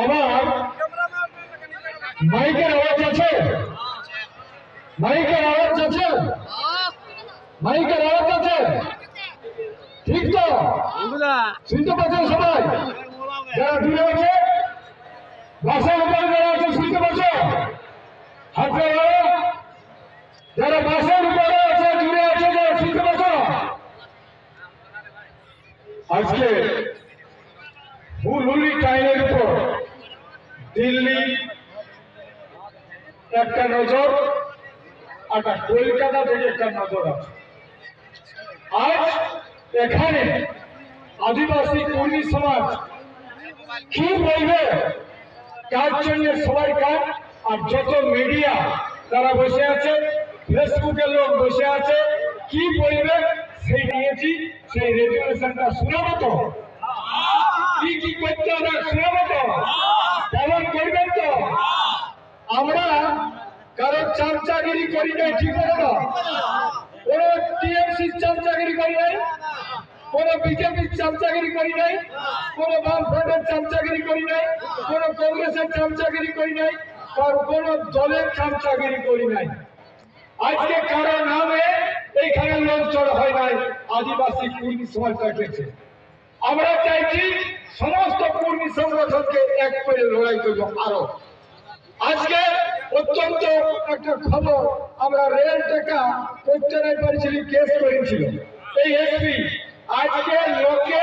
আমার মাইকের আওয়াজ আছে মাইকের আওয়াজ আছে মাইকের আওয়াজ আছে ঠিক তো শুনতে পাচ্ছেন সবাই যারা দূরে আছে বাসার উপরে যারা আছে শুনতে পাচ্ছ হাত। যারা বাসার উপরে আছে দূরে আছে যারা শুনতে পাচ্ছ আজকে হুলহুলি টাইমের উপর দিল্লি একটা নজর আর কলকাতা থেকে একটা নজর আছে। আজ এখানে আদিবাসী কর্মী সমাজ কি বলবে? কার জন্য সবাই কাজ আর যত মিডিয়া তারা বসে আছে ফেসবুকের লোক বসে আছে, কি বলবে? সেই নিয়েছি সেই রেজুলেশনটা শোনাবো তো কি কি করতে হবে শোনাবো তো পালন করবেন তো? আমরা কারও চামচাগিরি করি নাই, ঠিক আছে না? কোন টিএমসি চামচাগিরি করি নাই? কোন বিজেপির চামচাগিরি করি নাই? কোন বামফ্রন্টের চামচাগিরি করি নাই? কোন কংগ্রেসের চামচাগিরি করি নাই? আর কোন দলের চামচাগিরি করি নাই। আজকে কারও নামে এইখানে লোক জড়ো হয় নাই, আদিবাসী কর্মী সমাজটা গেছে আমরা চাইছি সমস্ত কর্মী সংগঠনকে এক করে লড়াই করব আরও। আজকে অত্যন্ত একটা খবর, আমরা রেল টাকা নাই পারছিলি কেস করেছিল। এই এসপি আজকে লোকে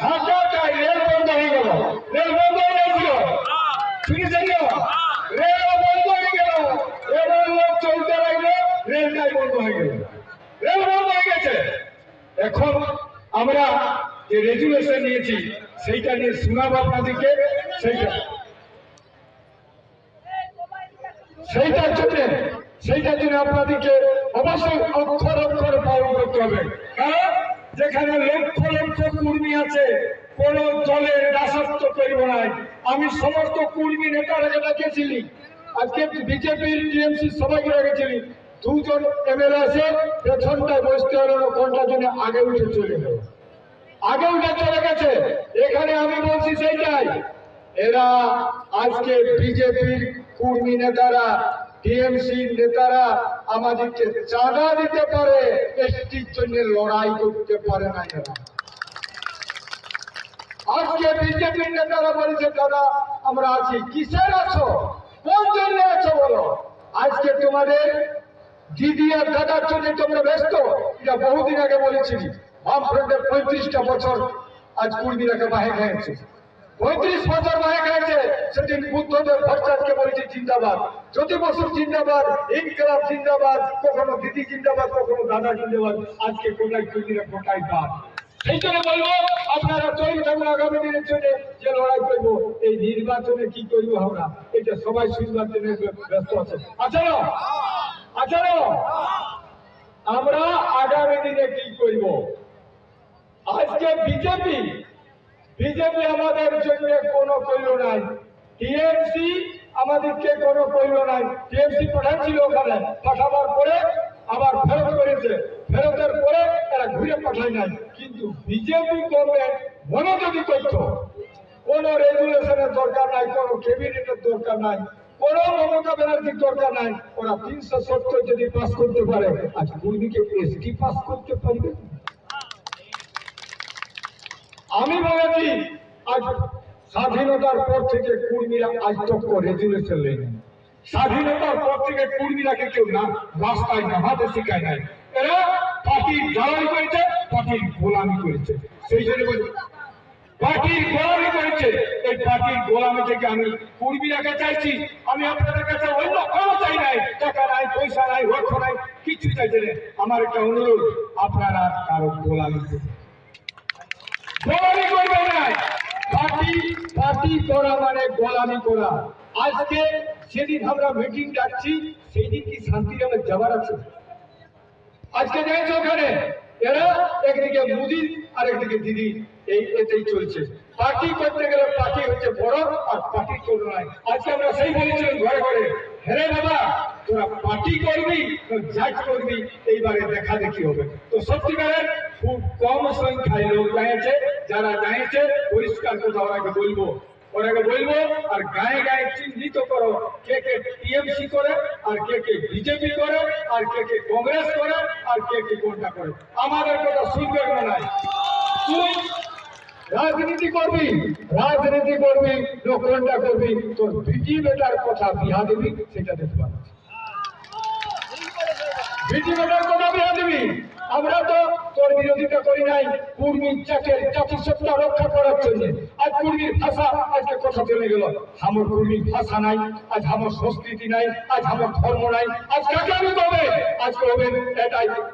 হাঁটাটাই রেল বন্ধ হয়ে গেল। রেল বন্ধ হয়ে গেছিল। শুনেছেন? রেল বন্ধ হয়ে গেল। এবার লোক চলতে লাগল, রেলটাই বন্ধ হয়ে গেল। এখন আমরা যে রেজুলেশন নিয়েছি, সেইটা নিয়ে শোনাবো আপনাদেরকে, সেইটা। সেইটার জন্য সেইটার জন্য আপনাদেরকে অবশ্যই অক্ষর অক্ষর পালন করতে হবে। যেখানে লক্ষ লক্ষ কর্মী আছে, কোন দলের দাসত্ব করব নাই আমি সমস্ত কর্মী নেতারাকে ডাকেছিলি। আজকে বিজেপির টিএমসি সবাইকে রেখেছিলি দুজন এমএলএ আছে, পেছনটা বসতে হলো না কোনটার জন্য আগে উঠে চলে গেল। আগে উঠে চলে গেছে। এখানে আমি বলছি সেইটাই। এরা আজকে বিজেপির কর্মী নেতারা, টিএমসি নেতারা আমাদেরকে চাঁদা দিতে পারে, এসটির জন্য লড়াই করতে পারে না এরা। আজকে বিজেপির নেতারা বলেছে, দাদা, আমরা আছি। কিসের আছো? কোন জন্য আছো বলো? আজকে তোমাদের দিদি আর দাদার জন্য তোমরা ব্যস্ত। এটা বহুদিন আগে বলেছিলি বামফ্রন্টের পঁয়ত্রিশটা বছর আজ কর্মীরাকে বাহে খেয়েছে পঁয়ত্রিশ বছর বাহে খেয়েছে সেদিন বুদ্ধদেব ভট্টাচার্যকে বলেছে, জিন্দাবাদ। জ্যোতি বসুর জিন্দাবাদ। ইনকলাব, জিন্দাবাদ। কখনো দিদি, জিন্দাবাদ। কখনো দাদা, জিন্দাবাদ। আজকে কোটায় কর্মীরা কোটায় বাদ? সেই জন্য বলব, আপনারা তৈরি থাকুন আগামী দিনের জন্য যে লড়াই করব, এই নির্বাচনে কি করব আমরা? এটা সবাই শুনবার জন্য ব্যস্ত আছে আচ্ছা আচ্ছা আমরা আগামী দিনে কি করব? আজকে বিজেপি বিজেপি আমাদের জন্য কোনো কইল নাই। টিএমসি আমাদেরকে কোনো কইল নাই। টিএমসি পাঠাচ্ছিল ওখানে। পাঠাবার পরে আবার ফেরত করেছে। ফেরতের পরে তারা ঘুরে পাঠায় নাই। কিন্তু বিজেপি গভর্নমেন্ট মনোযোগী করত কোন রেগুলেশনের দরকার নাই, কোন ক্যাবিনেটের দরকার নাই। কোন মমতা ব্যানার্জির দরকার নাই। ওরা তিনশো সত্তর যদি পাস করতে পারে, আজ কর্মীকে এসটি পাস করতে পারবে? আমি বলেছি আজ স্বাধীনতার পর থেকে কর্মীরা আজ তক রেজুলেশন লেনি। স্বাধীনতার পর থেকে কর্মীরাকে কেউ না, রাস্তায় নামাতে শিখায় নাই। এরা পার্টির জ্বালাই করেছে, পার্টির গোলামি করেছে। সেই জন্য পার্টির গোলামি করেছে। এই পার্টির গোলামি থেকে আমি কর্মীরাকে চাইছি। আমি আপনাদের কাছে অন্য কোনো চাই নাই। টাকা নাই, পয়সা নাই, অর্থ নাই কিছু চাইছে না আমার একটা অনুরোধ, আপনারা কারও গোলামি গোলামি করবে না। পার্টি পার্টি করা মানে গোলামি করা। আজকে সেদিন আমরা মিটিং ডাকছি সেই দিন কি শান্তিরামের যাবার আছে? আজকে দেখছ ওখানে? এরা একদিকে মোদি আর একদিকে দিদি। এই এতেই চলছে। পার্টি করতে গেলে পার্টি হচ্ছে বড় আর পার্টি চল নাই আজকে আমরা সেই বলেছিলাম ঘরে ঘরে, হেরে বাবা, তোরা পার্টি করবি জাজ করবি, এইবারে দেখা দেখি হবে। তো সত্যিকারের খুব কম সংখ্যায় লোক জানিয়েছে যারা জানিয়েছে পরিষ্কার কথা ওনাকে বলব। ওনাকে বলব, আর গায়ে গায়ে চিহ্নিত করো। কে কে টিএমসি করে, আর কে কে বিজেপি করে, আর কে কে কংগ্রেস করে, আর কে কে কোনটা করে? আমাদের কথা শুনবে না নাই। তুই রাজনীতি করবি রাজনীতি করবি লোকরণটা করবি তোর বিটি বেটার কথা বিহা দিবি সেটা দেখতে পাবি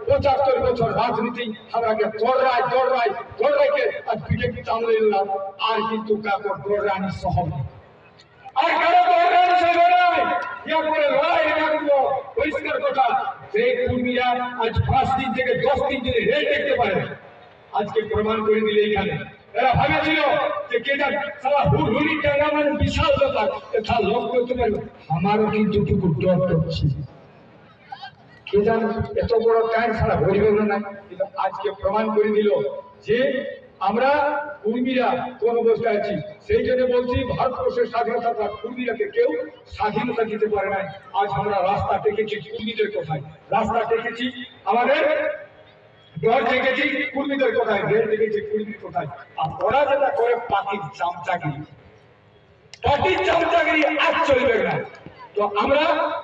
পঁচাত্তর বছর রাজনীতি আমরাকে দৌড়াই দৌড়াই দৌড়াইকে আজ বিজেপি চামড়ে এলাম আর কিন্তু কাকে দৌড়ানি সহজ আর কারও দৌড়ানি সহজ নয় ইয়া করে লড়াই রাখব পরিষ্কার কথা। পাঁচ দিন থেকে দশ দিন দেখতে পারে আজকে প্রমাণ করে এখানে। যে কেটা সারা মানে বিশাল করতে আমারও কিন্তু ডর কে এত বড় টাইম ছাড়া ভরিবে না। কিন্তু আজকে প্রমাণ করে দিল যে আমরা কুর্মীরা কোন অবস্থায় আছি। সেই জন্য বলছি, ভারতবর্ষের স্বাধীনতা পর কুর্মীরাকে কেউ স্বাধীনতা দিতে পারে নাই। আজ আমরা রাস্তা টেকেছি কুর্মীদের কোথায়। রাস্তা টেকেছি আমাদের দেখেছি আর যেটা করে চামচাগিরি। চামচাগিরি আজ চলবে তো আমরা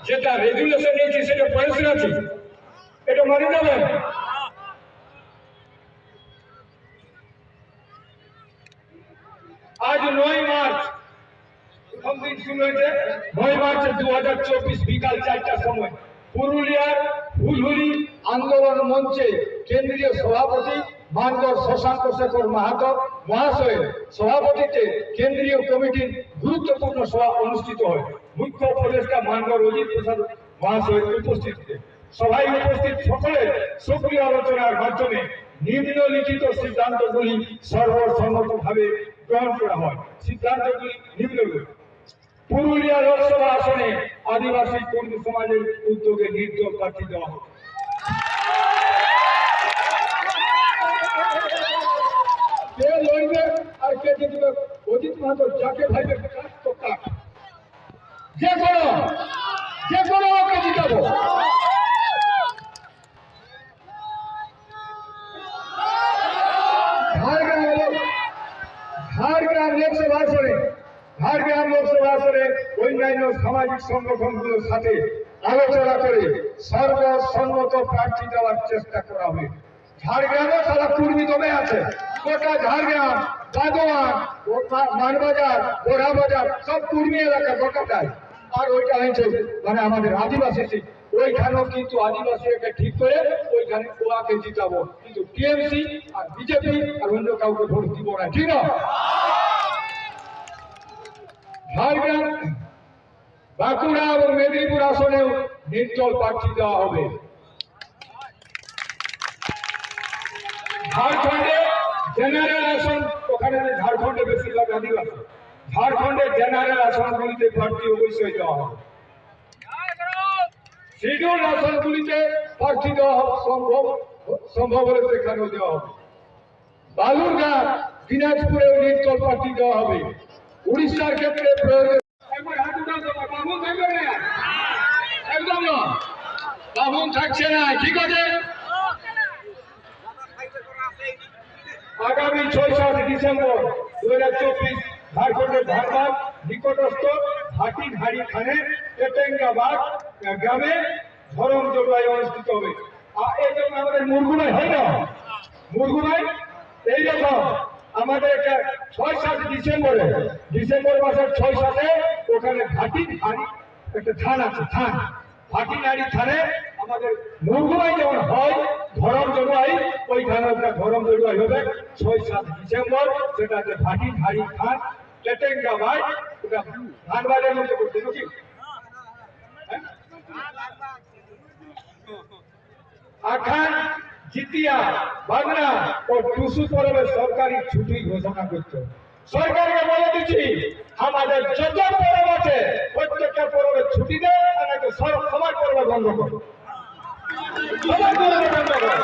যেটা রেগুলেশন নিয়েছি, সেটা পড়ে শুনেছি এটা মানে যাবেন আজ নয় মার্চ। প্রথম দিন শুরু নয় মার্চ দু হাজার চব্বিশ বিকাল চারটার সময়। পুরুলিয়ার ফুলহুরি আন্দোলন মঞ্চে কেন্দ্রীয় সভাপতি মানকর শশাঙ্ক শেখর মাহাতো মহাশয়ের সভাপতিত্বে কেন্দ্রীয় কমিটির গুরুত্বপূর্ণ সভা অনুষ্ঠিত হয়। মুখ্য উপদেষ্টা মানকর অজিত প্রসাদ মহাশয়ের উপস্থিতিতে। সভায় উপস্থিত সকলের সক্রিয় আলোচনার মাধ্যমে নিম্নলিখিত সিদ্ধান্তগুলি সর্বসম্মতভাবে গ্রহণ করা হয়। সিদ্ধান্তগুলি নিম্নলিখিত পুরুলিয়া লোকসভা আসনে আদিবাসী কর্মী সমাজের উদ্যোগে নির্দল প্রার্থী দেওয়া হবে যে কোনো যে কোনো জিতাবো। অন্যান্য সামাজিক সংগঠনগুলোর সাথে আলোচনা করে সর্বসম্মত প্রার্থী দেওয়ার চেষ্টা করা হবে। ঝাড়গ্রামে তারা পূর্বী দমে আছে। গোটা ঝাড়গ্রাম, বাগোয়ান মানবাজার বোড়াবাজার সব পূর্বী এলাকা গোটাটাই। আর ওইটা হয়েছে মানে আমাদের আদিবাসী ওইখানেও কিন্তু আদিবাসীকে ঠিক করে ওইখানে ওয়াকে জিতাবো। কিন্তু টিএমসি আর বিজেপি আর অন্য কাউকে ভোট দিব না। ঠিক না? ঝাড়গ্রাম বাঁকুড়া এবং মেদিনীপুর আসনেও নির্দল প্রার্থী দেওয়া হবে। ঝাড়খণ্ডে জেনারেল আসন ওখানে ঝাড়খণ্ডে বেশিরভাগ আদিবাসী, ঝাড়খণ্ডে জেনারেল আসনগুলিতে প্রার্থী অবশ্যই দেওয়া হবে। শিডিউল আসনগুলিতে প্রার্থী দেওয়া সম্ভব সম্ভব হলে সেখানেও দেওয়া হবে। বালুরঘাট, দিনাজপুরেও নির্দল প্রার্থী দেওয়া হবে। উড়িষ্যার ক্ষেত্রে প্রয়োজন বামুন থাকবে না? একদম না। বামুন থাকছে না। ঠিক আছে? আগামী ছয় সাত ডিসেম্বর দু হাজার চব্বিশ ঝাড়খণ্ডের ধারবাদ নিকটস্থ হাটি ধাড়ি খানে কেটেঙ্গাবাদ গ্রামে ধরম জলবায়ু অনুষ্ঠিত হবে। আর এই জন্য আমাদের মুরগুনাই হয় না। মুরগুনাই এই রকম আমাদের একটা ছয় সাত ডিসেম্বরে, ডিসেম্বর মাসের ছয় সাতে ওখানে ঘাটি ধাড়ি একটা থান আছে, থান ঘাটি নারী থানে আমাদের মুরগুনাই যেমন হয়, ধরম জলবায়ু ওইখানে একটা ধরম জলবায়ু হবে, ছয় সাত ডিসেম্বর, সেটা হচ্ছে ঘাটি ধাড়ি থান ওটা মধ্যে নাকি হ্যাঁ? আখান জিতিয়া বাগনা ও টুসু পরবে সরকারি ছুটি ঘোষণা করছে। সরকারকে বলে দিচ্ছি আমাদের যত পরব আছে প্রত্যেকটা পরবে ছুটি দেয় সব সবার পরবে বন্ধ করো। সবাই করবে বন্ধ কর।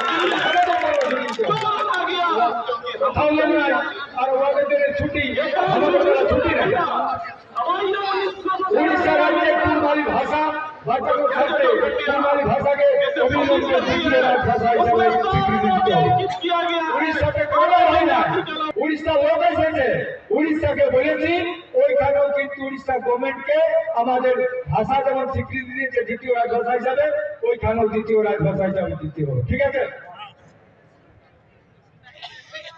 কোথাও আর ওদের ছুটি আমাদের জন্য ছুটি নাই উড়িষ্যা রাজ্যে কুরবানি ভাষা ভাষাকে ছাড়তে কুরবানি ভাষাকে অবিলম্বে দ্বিতীয় রাজ ভাষা হিসাবে স্বীকৃতি দিতে হবে আমাদের ভাষা যেমন স্বীকৃতি দিয়েছে দ্বিতীয় রাজভাষা হিসাবে ওইখানেও দ্বিতীয় রাজভাষা হিসাবে দিতে ঠিক আছে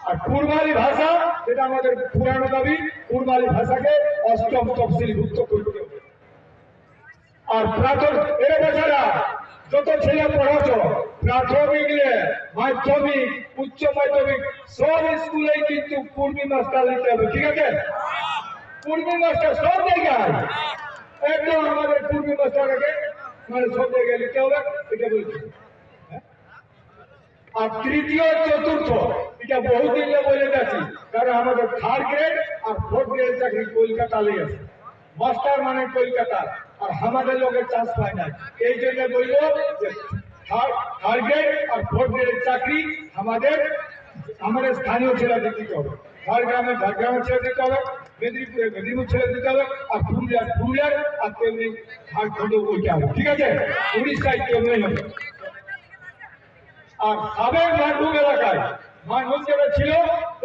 আর কুরবানি ভাষা যেটা আমাদের পুরানো দাবি কুরবানি ভাষাকে অষ্টম তফসিলভুক্ত করতে হবে আর প্রাথমিক এর বেচারা যত ছেলে পড়াচ্ছ প্রাথমিক মাধ্যমিক, উচ্চ মাধ্যমিক, সব স্কুলে কিন্তু কুর্মি মাস্টার নিতে হবে, ঠিক আছে? কুর্মি মাস্টার সব জায়গায়। একদম আমাদের কুর্মি মাস্টারকে মানে সব জায়গায় নিতে হবে, এটা বলছি। আর তৃতীয়, চতুর্থ, এটা বহুদিন বলে গেছি কারণ আমাদের থার্ড গ্রেড আর ফোর্থ গ্রেড চাকরি কলকাতা লেগে আছে। মাস্টার মানে কলকাতা, আর আমাদের লোকের চান্স পায় না। এই জন্য বলব যে গ্রেড আর ফোর্থ চাকরি আমাদের আমাদের স্থানীয় ছেলে দিতে হবে। ঝাড়গ্রামে ঝাড়গ্রামের ছেলে দিতে হবে মেদিনীপুরে মেদিনীপুর ছেলে দিতে হবে, আর পুরুলিয়ার পুরুলিয়ার আর তেমনি ঝাড়খণ্ডে ওইটা হবে। ঠিক আছে? উড়িষ্যায় তেমনি হবে। আর সাবেক মানভূম এলাকায় মানভূম যেটা ছিল,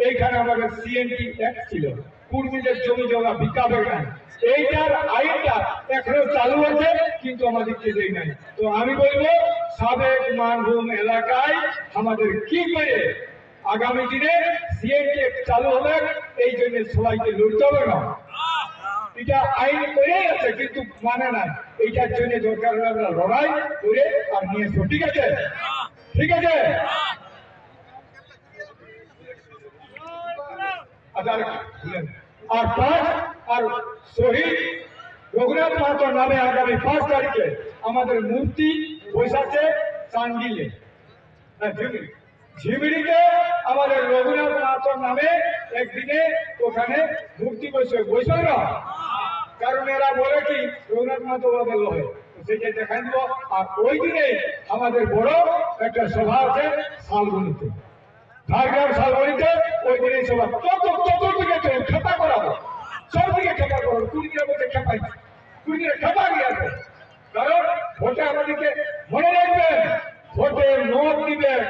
এইখানে আমাদের সিএনটি অ্যাক্ট ছিল। কুর্মীদের জমি জমা বিকাবে নাই এইটার আইনটা এখনও চালু আছে কিন্তু আমাদেরকে দেয় নাই। তো আমি বলব সাবেক মানভূম এলাকায় আমাদের কি করে আগামী দিনে সিএনটি চালু হবে এই জন্য সবাইকে লড়তে হবে না। এটা আইন করেই আছে কিন্তু মানে না এইটার জন্য দরকার হলে আমরা লড়াই করে আর নিয়ে আসব ঠিক আছে? ঠিক আছে? আচ্ছা, আর পাঁচ আর শহীদ রঘুনাথ মাহাতোর নামে আগামী পাঁচ তারিখে আমাদের মূর্তি বৈশাখে চান্ডিলে। হ্যাঁ, আমাদের রঘুনাথ মাহাতোর নামে একদিনে ওখানে মূর্তি বসে বসে না কারণ এরা বলে কি রঘুনাথ মাহাতো আমাদের লহে। তো সেইটা দেখাই দিব আর ওই দিনে আমাদের বড় একটা সভা আছে শালগুনিতে ঝাড়গ্রাম শালগুনিতে ওই দিনে সভা তত তত দিকে খেপা করাবো। সব দিকে খেপা করুন কুড়ি দিনের মধ্যে খেপাই কুড়ি দিনে খেপা গিয়েছে কারণ ভোটে আমাদেরকে মনে রাখবেন, ভোটে মত দিবেন।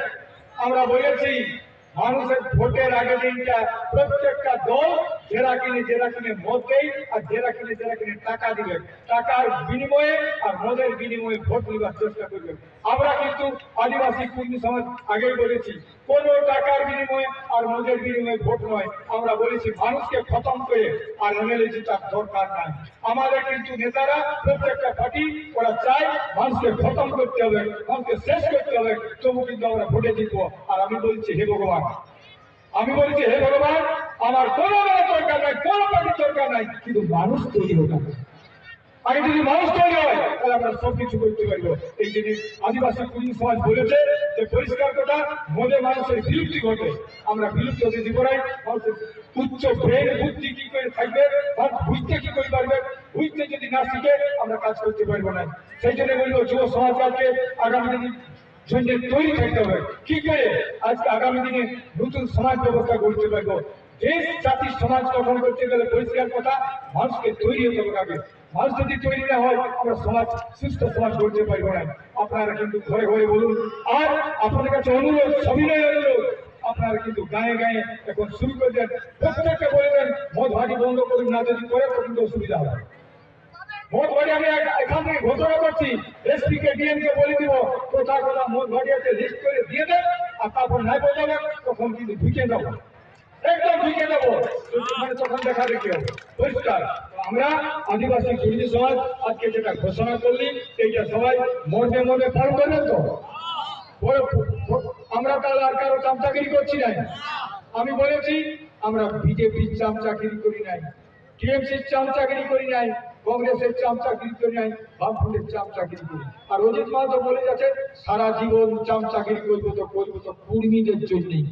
আমরা বলেছি, মানুষের ভোটের আগে দিনটা প্রত্যেকটা দল জেরা কিনে জেরা কিনে মত দেয় আর জেরা কিনে জেরা কিনে টাকা দিবে টাকার বিনিময়ে আর মদের বিনিময়ে ভোট নেবার চেষ্টা করবে আমরা কিন্তু আদিবাসী কর্মী সমাজ আগেই বলেছি, কোন টাকার বিনিময়ে আর মদের বিনিময়ে ভোট নয়। আমরা বলেছি, মানুষকে খতম করে আর এমএলএ জেতার দরকার নাই। আমাদের কিন্তু নেতারা প্রত্যেকটা পার্টি, ওরা চায় মানুষকে খতম করতে হবে, মানুষকে শেষ করতে হবে। তবু কিন্তু আমরা ভোটে জিতবো। আর আমি বলছি, হে ভগবান আমি বলছি, হে ভগবান, আমার কোনো দলের দরকার নাই, কোনো পার্টির দরকার নাই, কিন্তু মানুষ তৈরি হোক। আগে যদি মানুষ তৈরি হয় তাহলে আমরা সব কিছু করতে পারব। এই জিনিস আদিবাসী কুড়ি সমাজ বলেছে যে, পরিষ্কার কথা মনে মানুষের বিলুপ্তি ঘটে। আমরা বিলুপ্তি হতে দিব নাই মানুষের উচ্চ ব্রেন বুদ্ধি কি করে থাকবে? বুঝতে কি করে পারবে? বুঝতে যদি না শিখে, আমরা কাজ করতে পারব না। সেই জন্য বলব, যুব সমাজ আগামী দিনে জন্য তৈরি থাকতে হবে। কি করে? আজকে আগামী দিনে নতুন সমাজ ব্যবস্থা করতে পারব। দেশ জাতির সমাজ গঠন করতে গেলে পরিষ্কার কথা, মানুষকে তৈরি হতে হবে মানুষ যদি তৈরি না হয়, আমরা সমাজ, সুস্থ সমাজ করতে পারব না। আপনারা কিন্তু ঘরে ঘরে বলুন। আর আপনাদের কাছে অনুরোধ সবিনয় অনুরোধ, আপনারা কিন্তু গায়ে গায়ে এখন শুরু করে দেন। প্রত্যেককে বলবেন মদ ভাটি বন্ধ করুন, না যদি করে কিন্তু অসুবিধা হবে। ঘোষণা করছি কে বলে দিব কোথা লিস্ট করে দিয়ে আর তারপর নাই তখন কিন্তু যাব একদম যাব মানে তখন দেখা আমরা আদিবাসী কর্মী সমাজ, আজকে যেটা ঘোষণা করলি, এইটা সবাই মনে মনে পালন করবেন তো? আমরা তাহলে আর কারও চামচাগিরি করছি নাই? আমি বলেছি, আমরা বিজেপির চামচাগিরি করি নাই, টিএমসির চামচাগিরি করি নাই কংগ্রেসের চামচাগিরি করি নাই বামফ্রন্টের চামচাগিরি করি আর অজিত মাহাতো বলে যাচ্ছে, সারা জীবন চামচাগিরি করব তো করব তো কুর্মীদের জন্যই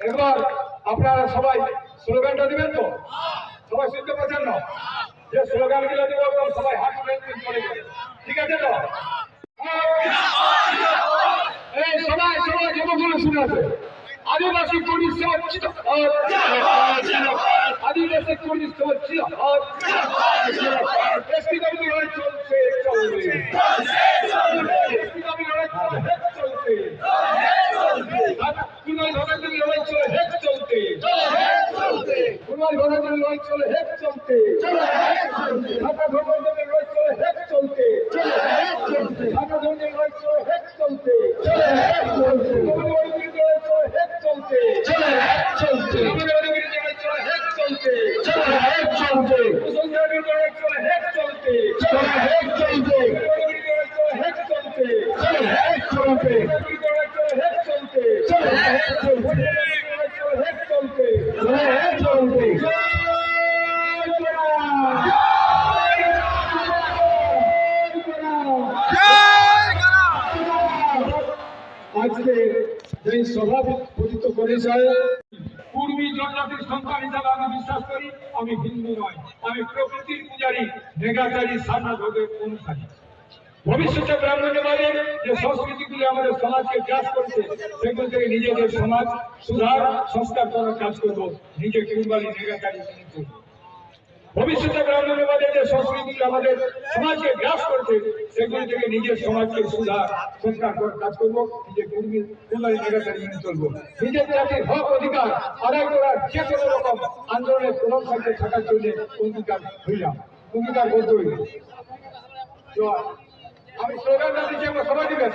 এবার আপনারা সবাই স্লোগানটা দিবেন তো? সবাই শুনতে পাচ্ছেন না? যে স্লোগান দেবো একদম সবাই হাত করে। ঠিক আছে তো এই সবাই সবাই যতগুলো শুনে আছে, আদিবাসী কর্মী সমাজ আদিবাসী কর্মী লড়াই চলছে চলবে এসটি দাবি লড়াই চলছে চলছে কুমার ভগতের লড়াই চলে হেক চলতে কুমার ভগতের লড়াই চলে হেক চলতে। ঢাকা ভগতের লড়াই চলে হেক চলতে। ঢাকা ভগতের লড়াই চলে হেক চলতে। নেগাচারী সারনাথের অনুসারী ভবিষ্যতে ব্রাহ্মণ্যবাদের যে সংস্কৃতিগুলি আমাদের সমাজকে গ্রাস করছে, সেগুলো থেকে নিজেদের সমাজ সুধার, সংস্কার করার কাজ করব নিজে কুরবানি মেনে চলব ভবিষ্যতে ব্রাহ্মণ্যবাদের যে সংস্কৃতি আমাদের সমাজকে গ্রাস করছে, সেগুলি থেকে নিজের সমাজকে সুধার, সংস্কার করার কাজ করব, নিজের কুর্বানি নেগাচারী মেনে চলবো। নিজের জাতির হক অধিকার আদায় করার যে কোনো রকম আন্দোলনের প্রথম সাথে থাকার জন্য অঙ্গীকার হইলাম। অঙ্গীকার করতে হইবে। তো আমি স্লোগানটা দিচ্ছি আমরা সবাই দিবেন?